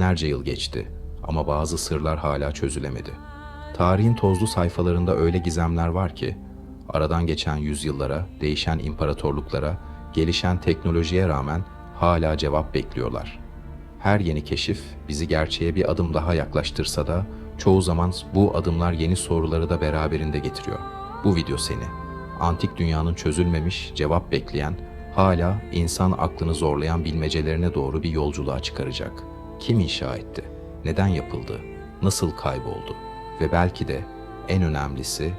Binlerce yıl geçti ama bazı sırlar hala çözülemedi. Tarihin tozlu sayfalarında öyle gizemler var ki, aradan geçen yüzyıllara, değişen imparatorluklara, gelişen teknolojiye rağmen hala cevap bekliyorlar. Her yeni keşif bizi gerçeğe bir adım daha yaklaştırsa da çoğu zaman bu adımlar yeni soruları da beraberinde getiriyor. Bu video seni antik dünyanın çözülmemiş, cevap bekleyen, hala insan aklını zorlayan bilmecelerine doğru bir yolculuğa çıkaracak. Kim inşa etti? Neden yapıldı? Nasıl kayboldu? Ve belki de en önemlisi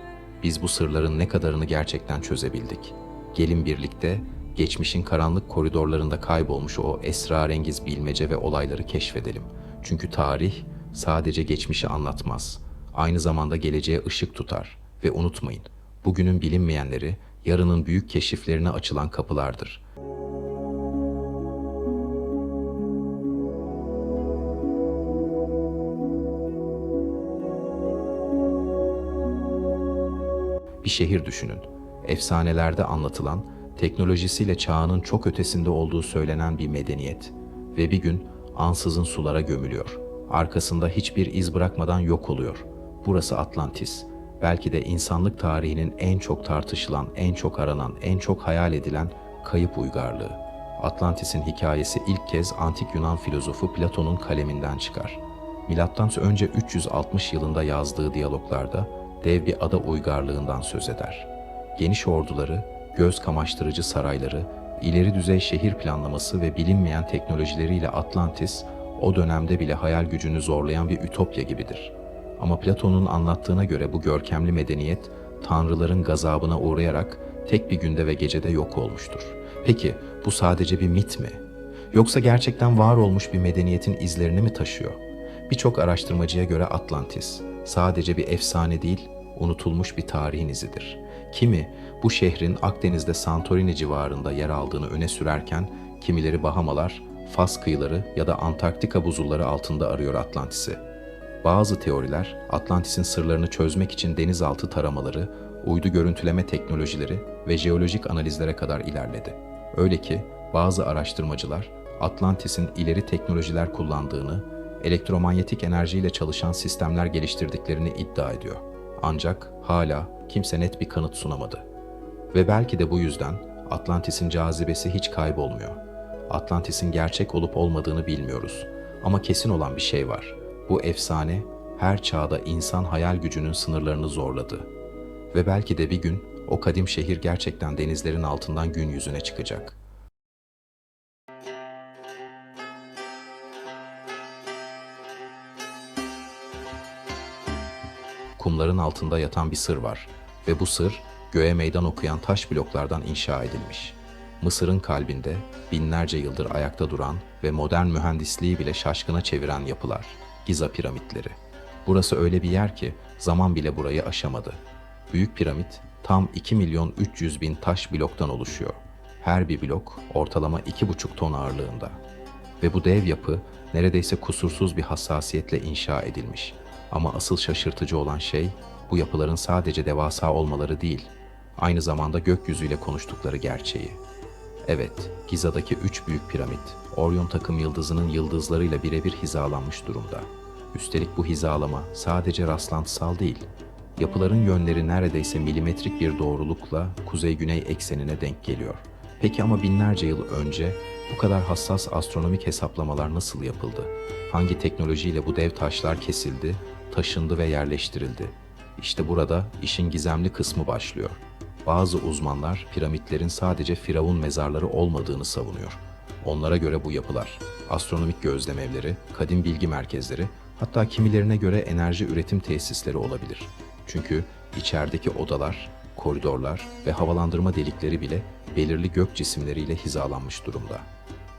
biz bu sırların ne kadarını gerçekten çözebildik. Gelin birlikte geçmişin karanlık koridorlarında kaybolmuş o esrarengiz bilmece ve olayları keşfedelim. Çünkü tarih sadece geçmişi anlatmaz. Aynı zamanda geleceğe ışık tutar. Ve unutmayın, bugünün bilinmeyenleri yarının büyük keşiflerine açılan kapılardır. Bir şehir düşünün. Efsanelerde anlatılan, teknolojisiyle çağının çok ötesinde olduğu söylenen bir medeniyet ve bir gün ansızın sulara gömülüyor. Arkasında hiçbir iz bırakmadan yok oluyor. Burası Atlantis. Belki de insanlık tarihinin en çok tartışılan, en çok aranan, en çok hayal edilen kayıp uygarlığı. Atlantis'in hikayesi ilk kez antik Yunan filozofu Platon'un kaleminden çıkar. Milattan önce 360 yılında yazdığı diyaloglarda dev bir ada uygarlığından söz eder. Geniş orduları, göz kamaştırıcı sarayları, ileri düzey şehir planlaması ve bilinmeyen teknolojileriyle Atlantis o dönemde bile hayal gücünü zorlayan bir ütopya gibidir. Ama Platon'un anlattığına göre bu görkemli medeniyet tanrıların gazabına uğrayarak tek bir günde ve gecede yok olmuştur. Peki bu sadece bir mit mi? Yoksa gerçekten var olmuş bir medeniyetin izlerini mi taşıyor? Birçok araştırmacıya göre Atlantis sadece bir efsane değil, unutulmuş bir tarihin izidir. Kimi bu şehrin Akdeniz'de Santorini civarında yer aldığını öne sürerken kimileri Bahamalar, Fas kıyıları ya da Antarktika buzulları altında arıyor Atlantis'i. Bazı teoriler Atlantis'in sırlarını çözmek için denizaltı taramaları, uydu görüntüleme teknolojileri ve jeolojik analizlere kadar ilerledi. Öyle ki bazı araştırmacılar Atlantis'in ileri teknolojiler kullandığını, elektromanyetik enerjiyle çalışan sistemler geliştirdiklerini iddia ediyor. Ancak hala kimse net bir kanıt sunamadı. Ve belki de bu yüzden Atlantis'in cazibesi hiç kaybolmuyor. Atlantis'in gerçek olup olmadığını bilmiyoruz. Ama kesin olan bir şey var. Bu efsane her çağda insan hayal gücünün sınırlarını zorladı. Ve belki de bir gün o kadim şehir gerçekten denizlerin altından gün yüzüne çıkacak. Kumların altında yatan bir sır var ve bu sır göğe meydan okuyan taş bloklardan inşa edilmiş. Mısır'ın kalbinde binlerce yıldır ayakta duran ve modern mühendisliği bile şaşkına çeviren yapılar, Giza piramitleri. Burası öyle bir yer ki zaman bile burayı aşamadı. Büyük piramit tam 2 milyon 300 bin taş bloktan oluşuyor. Her bir blok ortalama 2,5 ton ağırlığında. Ve bu dev yapı neredeyse kusursuz bir hassasiyetle inşa edilmiş. Ama asıl şaşırtıcı olan şey bu yapıların sadece devasa olmaları değil, aynı zamanda gökyüzüyle konuştukları gerçeği. Evet, Giza'daki üç büyük piramit, Orion takım yıldızının yıldızlarıyla birebir hizalanmış durumda. Üstelik bu hizalama sadece rastlantısal değil, yapıların yönleri neredeyse milimetrik bir doğrulukla kuzey-güney eksenine denk geliyor. Peki ama binlerce yıl önce bu kadar hassas astronomik hesaplamalar nasıl yapıldı? Hangi teknolojiyle bu dev taşlar kesildi, taşındı ve yerleştirildi? İşte burada işin gizemli kısmı başlıyor. Bazı uzmanlar piramitlerin sadece firavun mezarları olmadığını savunuyor. Onlara göre bu yapılar, astronomik gözlem evleri, kadim bilgi merkezleri, hatta kimilerine göre enerji üretim tesisleri olabilir. Çünkü içerideki odalar, koridorlar ve havalandırma delikleri bile belirli gök cisimleriyle hizalanmış durumda.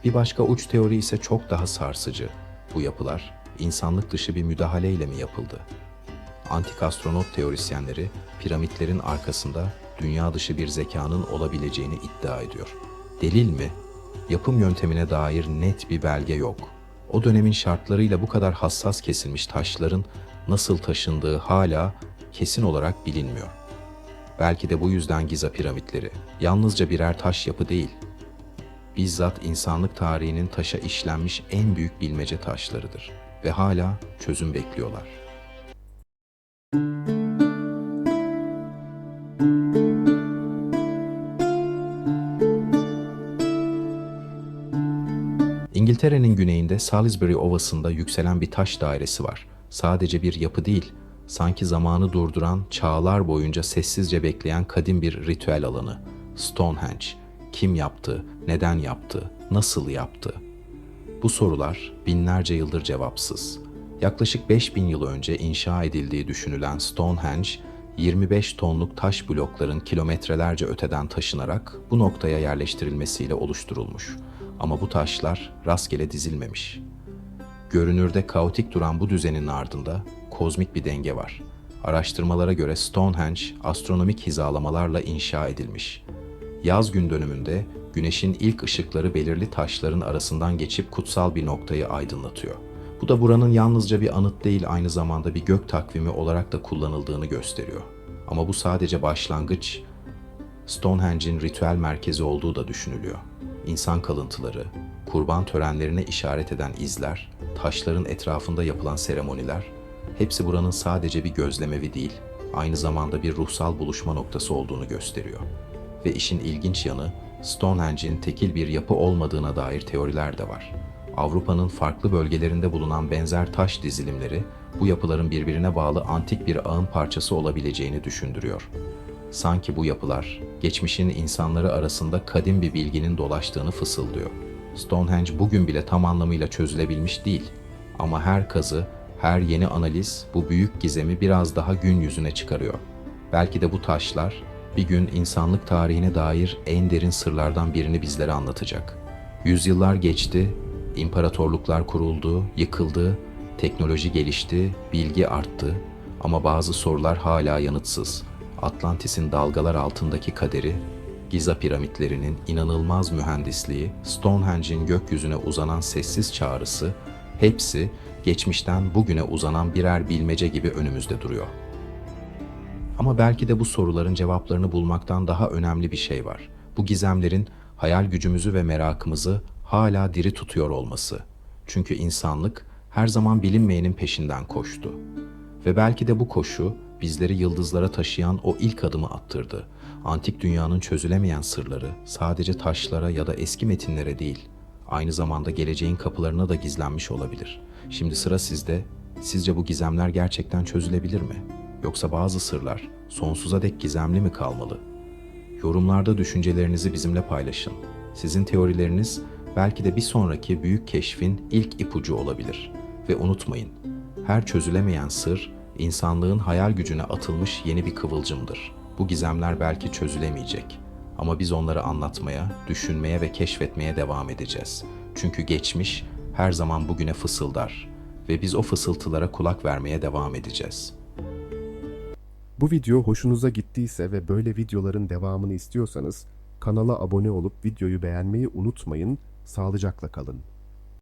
Bir başka uç teori ise çok daha sarsıcı. Bu yapılar insanlık dışı bir müdahaleyle mi yapıldı? Antik astronot teorisyenleri piramitlerin arkasında dünya dışı bir zekanın olabileceğini iddia ediyor. Delil mi? Yapım yöntemine dair net bir belge yok. O dönemin şartlarıyla bu kadar hassas kesilmiş taşların nasıl taşındığı hala kesin olarak bilinmiyor. Belki de bu yüzden Giza piramitleri yalnızca birer taş yapı değil, bizzat insanlık tarihinin taşa işlenmiş en büyük bilmece taşlarıdır ve hala çözüm bekliyorlar. İngiltere'nin güneyinde Salisbury Ovası'nda yükselen bir taş dairesi var. Sadece bir yapı değil, sanki zamanı durduran, çağlar boyunca sessizce bekleyen kadim bir ritüel alanı. Stonehenge. Kim yaptı, neden yaptı, nasıl yaptı? Bu sorular binlerce yıldır cevapsız. Yaklaşık 5000 yıl önce inşa edildiği düşünülen Stonehenge, 25 tonluk taş blokların kilometrelerce öteden taşınarak bu noktaya yerleştirilmesiyle oluşturulmuş. Ama bu taşlar rastgele dizilmemiş. Görünürde kaotik duran bu düzenin ardında kozmik bir denge var. Araştırmalara göre Stonehenge astronomik hizalamalarla inşa edilmiş. Yaz gün dönümünde güneşin ilk ışıkları belirli taşların arasından geçip kutsal bir noktayı aydınlatıyor. Bu da buranın yalnızca bir anıt değil aynı zamanda bir gök takvimi olarak da kullanıldığını gösteriyor. Ama bu sadece başlangıç, Stonehenge'in ritüel merkezi olduğu da düşünülüyor. İnsan kalıntıları, kurban törenlerine işaret eden izler, taşların etrafında yapılan seremoniler, hepsi buranın sadece bir gözlemevi değil, aynı zamanda bir ruhsal buluşma noktası olduğunu gösteriyor. Ve işin ilginç yanı, Stonehenge'in tekil bir yapı olmadığına dair teoriler de var. Avrupa'nın farklı bölgelerinde bulunan benzer taş dizilimleri, bu yapıların birbirine bağlı antik bir ağın parçası olabileceğini düşündürüyor. Sanki bu yapılar, geçmişin insanları arasında kadim bir bilginin dolaştığını fısıldıyor. Stonehenge bugün bile tam anlamıyla çözülebilmiş değil. Ama her kazı, her yeni analiz bu büyük gizemi biraz daha gün yüzüne çıkarıyor. Belki de bu taşlar bir gün insanlık tarihine dair en derin sırlardan birini bizlere anlatacak. Yüzyıllar geçti, imparatorluklar kuruldu, yıkıldı, teknoloji gelişti, bilgi arttı ama bazı sorular hala yanıtsız. Atlantis'in dalgalar altındaki kaderi, Giza piramitlerinin inanılmaz mühendisliği, Stonehenge'in gökyüzüne uzanan sessiz çağrısı, hepsi geçmişten bugüne uzanan birer bilmece gibi önümüzde duruyor. Ama belki de bu soruların cevaplarını bulmaktan daha önemli bir şey var. Bu gizemlerin hayal gücümüzü ve merakımızı hala diri tutuyor olması. Çünkü insanlık her zaman bilinmeyenin peşinden koştu. Ve belki de bu koşu bizleri yıldızlara taşıyan o ilk adımı attırdı. Antik dünyanın çözülemeyen sırları sadece taşlara ya da eski metinlere değil, aynı zamanda geleceğin kapılarına da gizlenmiş olabilir. Şimdi sıra sizde. Sizce bu gizemler gerçekten çözülebilir mi? Yoksa bazı sırlar sonsuza dek gizemli mi kalmalı? Yorumlarda düşüncelerinizi bizimle paylaşın. Sizin teorileriniz belki de bir sonraki büyük keşfin ilk ipucu olabilir. Ve unutmayın, her çözülemeyen sır insanlığın hayal gücüne atılmış yeni bir kıvılcımdır. Bu gizemler belki çözülemeyecek ama biz onları anlatmaya, düşünmeye ve keşfetmeye devam edeceğiz. Çünkü geçmiş her zaman bugüne fısıldar ve biz o fısıltılara kulak vermeye devam edeceğiz. Bu video hoşunuza gittiyse ve böyle videoların devamını istiyorsanız kanala abone olup videoyu beğenmeyi unutmayın. Sağlıcakla kalın.